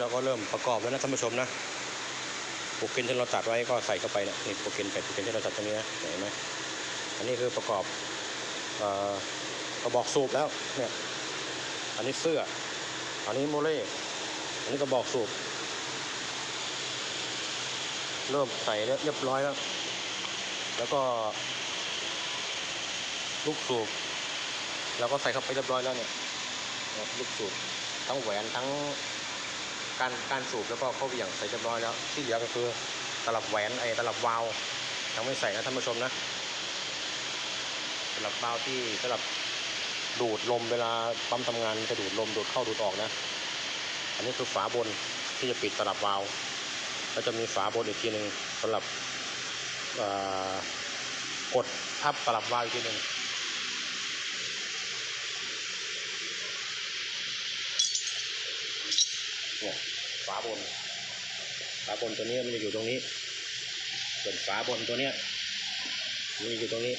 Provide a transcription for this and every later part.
เราก็เริ่มประกอบแล้วนะท่านผู้ชมนะโปรแกรมที่เราตัดไว้ก็ใส่เข้าไปนะนี่โปรแกรมแผ่โปรแกรมที่เราตัดตรงนี้นะเห็นไหมอันนี้คือประกอบกระบอกสูบแล้วเนี่ยอันนี้เสื้อ อันนี้โมเล่อันนี้กระบอกสูบ เริ่มใส่เรียบร้อยแล้ว แล้วก็ลูกสูบเราก็ใส่เข้าไปเรียบร้อยแล้วเนี่ยลูกสูบทั้งแหวนทั้ง การการสูบแล้วก็เข้าเหวี่ยงใส่เรียบร้อยแล้ว ที่เหลือก็คือตลับแหวนไอ้ตลับวาล์วยังไม่ใส่นะท่านผู้ชมนะตลับวาล์วที่สำหรับดูดลมเวลาปั๊มทำงานจะดูดลมดูดเข้าดูดออกนะ อันนี้คือฝาบนที่จะปิดตลับวาล์วแล้วจะมีฝาบนอีกทีหนึ่งสำหรับกดทับตลับวาล์วอีกทีหนึ่ง เนี่ย ฝาบน ฝาบนตัวนี้มันจะอยู่ตรงนี้ ส่วนฝาบนตัวเนี้ยมันจะอยู่ตรงนี้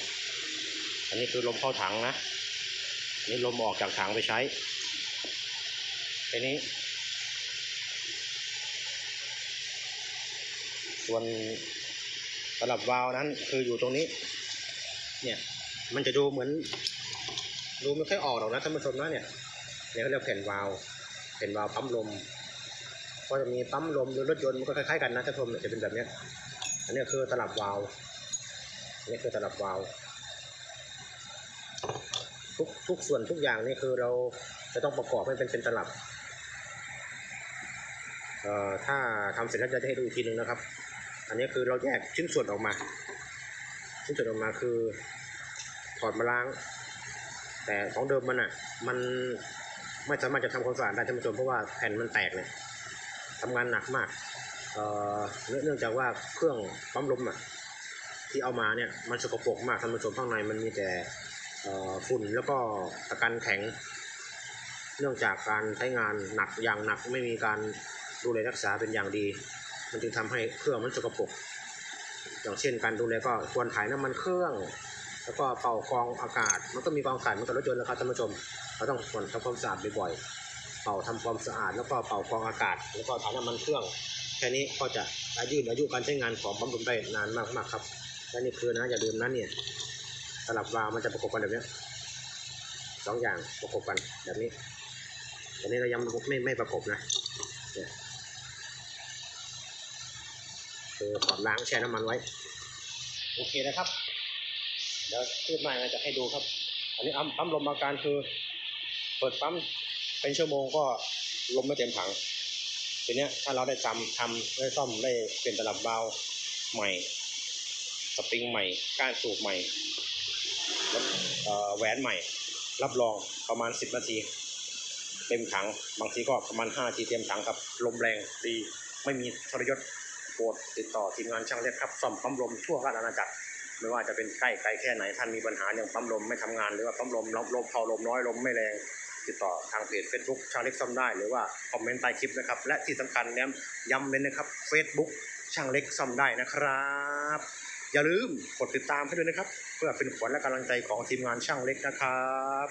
อันนี้คือลมเข้าถังนะนนี่ลมออกจากถังไปใช้ทีนี้ ส่วนตลับวาล์วนั้นคืออยู่ตรงนี้ เนี่ย มันจะดูเหมือนดูไม่ค่อยออกหรอกนะท่านผู้ชมนะเนี่ยเนี่ยเขาเรียกแผ่นวาล์วเป็นวาล์วปั๊มลม ก็จะมีปั๊มลมหรือรถยนต์มันก็คล้ายๆกันนะท่านผู้ชมเนี่ยจะเป็นแบบนี้อันนี้คือตลับวาล์วอันนี้คือตลับวาล์วทุกทุกส่วนทุกอย่างนี่คือเราจะต้องประกอบให้เป็นเป็นตลับเอ่อถ้าทำเสร็จแล้วจะให้ดูอีกทีหนึ่งนะครับ อันนี้คือเราแยกชิ้นส่วนออกมา ชิ้นส่วนออกมาคือถอดมาล้าง แต่ของเดิมมันอะ มันไม่สามารถจะทำความสะอาดได้ท่านผู้ชมเพราะว่าแผ่นมันแตกเนี่ย ทำงานหนักมากเนื่องจากว่าเครื่องปั๊มลมอะที่เอามาเนี่ยมันสกปรกมากท่านผู้ชมข้างในมันมีแต่ฝุ่นแล้วก็ตะกันแข็ง เนื่องจากการใช้งานหนักอย่างหนักไม่มีการดูแลรักษาเป็นอย่างดี มันจึงทำให้เครื่องมันสกปรกอย่างเช่นการดูแลก็ควรถ่ายน้ำมันเครื่อง แล้วก็เป่ากรองอากาศ มันก็มีกองอากาศเหมันกับรถยนต์นะครับท่านผู้ชมเราต้องควรทำความสะอาดบ่อยๆ เป่าทำความสะอาด แล้วก็เป่ากรองอากาศ แล้วก็ถ่าน้ำมันเครื่อง แค่นี้ก็จะอายืดอายุการใช้งานของปั๊มลมได้นานมากๆครับ และนี่คือนะอย่าลืมนะเนี่ยสลับวาล์วมันจะประกบกันแบบนี้สองอย่างประกบกันแบบนี้อันนี้เรายังไม่ไม่ประกบนะคือถอดล้างแช่น้ำมันไว้ โอเคนะครับ เดี๋ยวขึ้นมาจะให้ดูครับ อันนี้ปั๊มลมอาการคือ เปิดปั๊ม เป็นชั่วโมงก็ลมไม่เต็มถัง ทีเนี้ยถ้าเราได้ทำทำได้ซ่อมได้เปลี่ยนตลับวาล์ใหม่ สปริงใหม่ก้านสูบใหม่แล้วแหวนใหม่ รับรองประมาณ 10 นาที เต็มถัง บางทีก็ประมาณ5นาทีเต็มถังครับ ลมแรงดีไม่มีทรยศโปรดติดต่อทีมงานช่างเล็กครับซ่อมปั๊มลมทั่วราชอาณาจักรไม่ว่าจะเป็นใกล้ไกลแค่ไหนท่านมีปัญหาเรื่องปั๊มลมไม่ทำงานหรือว่าปั๊มลมลมลมเผาลมน้อยลมไม่แรง ติดต่อทางเพจ Facebook ช่างเล็กซ่อมได้ หรือว่าคอมเมนต์ใต้คลิปนะครับ และที่สำคัญเนี้ยย้ำเลยนะครับ Facebook ช่างเล็กซ่อมได้นะครับ อย่าลืมกดติดตามให้ด้วยนะครับ เพื่อเป็นขวัญและกำลังใจของทีมงานช่างเล็กนะครับ